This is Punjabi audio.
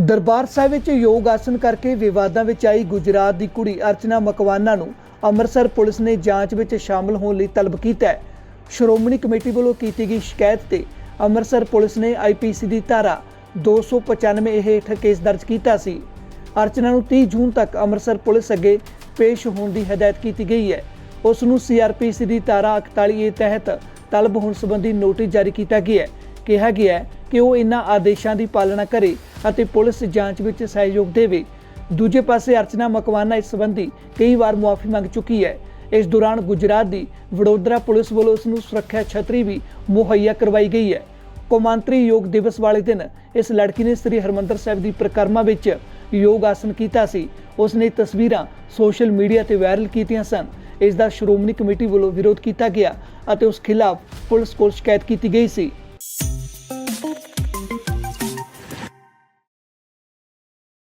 ਦਰਬਾਰ ਸਾਹਿਬ ਵਿੱਚ ਯੋਗ ਆਸਨ ਕਰਕੇ ਵਿਵਾਦਾਂ ਵਿੱਚ ਆਈ ਗੁਜਰਾਤ ਦੀ ਕੁੜੀ ਅਰਚਨਾ ਮਕਵਾਨਾ ਨੂੰ ਅੰਮ੍ਰਿਤਸਰ ਪੁਲਿਸ ਨੇ ਜਾਂਚ ਵਿੱਚ ਸ਼ਾਮਲ ਹੋਣ ਲਈ ਤਲਬ ਕੀਤਾ ਹੈ। ਸ਼੍ਰੋਮਣੀ ਕਮੇਟੀ ਵੱਲੋਂ ਕੀਤੀ ਗਈ ਸ਼ਿਕਾਇਤ ਤੇ ਅੰਮ੍ਰਿਤਸਰ ਪੁਲਿਸ ਨੇ ਆਈਪੀਸੀ ਦੀ ਧਾਰਾ 295 ਹੇਠ ਕੇਸ ਦਰਜ ਕੀਤਾ ਸੀ। ਅਰਚਨਾ ਨੂੰ 30 ਜੂਨ ਤੱਕ ਅੰਮ੍ਰਿਤਸਰ ਪੁਲਿਸ ਅੱਗੇ ਪੇਸ਼ ਹੋਣ ਦੀ ਹਦਾਇਤ ਕੀਤੀ ਗਈ ਹੈ। ਉਸ ਨੂੰ ਸੀਆਰਪੀਸੀ ਦੀ ਧਾਰਾ 41 ਏ ਤਹਿਤ ਤਲਬ ਹੋਣ ਸੰਬੰਧੀ ਨੋਟਿਸ ਜਾਰੀ ਕੀਤਾ ਗਿਆ ਹੈ। ਕਿਹਾ ਗਿਆ ਹੈ ਕਿ ਉਹ ਇਨ੍ਹਾਂ ਆਦੇਸ਼ਾਂ ਦੀ ਪਾਲਣਾ ਕਰੇ ਅਤੇ ਪੁਲਿਸ ਜਾਂਚ ਵਿੱਚ ਸਹਿਯੋਗ ਦੇਵੇ। ਦੂਜੇ ਪਾਸੇ ਅਰਚਨਾ ਮਕਵਾਨਾ ਇਸ ਸੰਬੰਧੀ ਕਈ ਵਾਰ ਮੁਆਫੀ ਮੰਗ ਚੁੱਕੀ ਹੈ। ਇਸ ਦੌਰਾਨ ਗੁਜਰਾਤ ਦੀ ਵਡੋਦਰਾ ਪੁਲਿਸ ਵੱਲੋਂ ਉਸ ਨੂੰ ਸੁਰੱਖਿਆ ਛਤਰੀ ਵੀ ਮੁਹੱਈਆ ਕਰਵਾਈ ਗਈ ਹੈ। ਕੌਮਾਂਤਰੀ ਯੋਗ ਦਿਵਸ ਵਾਲੇ ਦਿਨ ਇਸ ਲੜਕੀ ਨੇ ਸ੍ਰੀ ਹਰਮੰਦਰ ਸਾਹਿਬ ਦੀ ਪ੍ਰਕਰਮਾ ਵਿੱਚ ਯੋਗ ਆਸਨ ਕੀਤਾ ਸੀ। ਉਸ ਨੇ ਤਸਵੀਰਾਂ ਸੋਸ਼ਲ ਮੀਡੀਆ ਤੇ ਵਾਇਰਲ ਕੀਤੀਆਂ ਸਨ। ਇਸ ਦਾ ਸ਼੍ਰੋਮਣੀ ਕਮੇਟੀ ਵੱਲੋਂ ਵਿਰੋਧ ਕੀਤਾ ਗਿਆ ਅਤੇ ਉਸ ਖਿਲਾਫ ਪੁਲਿਸ ਕੋਲ ਸ਼ਿਕਾਇਤ ਕੀਤੀ ਗਈ ਸੀ।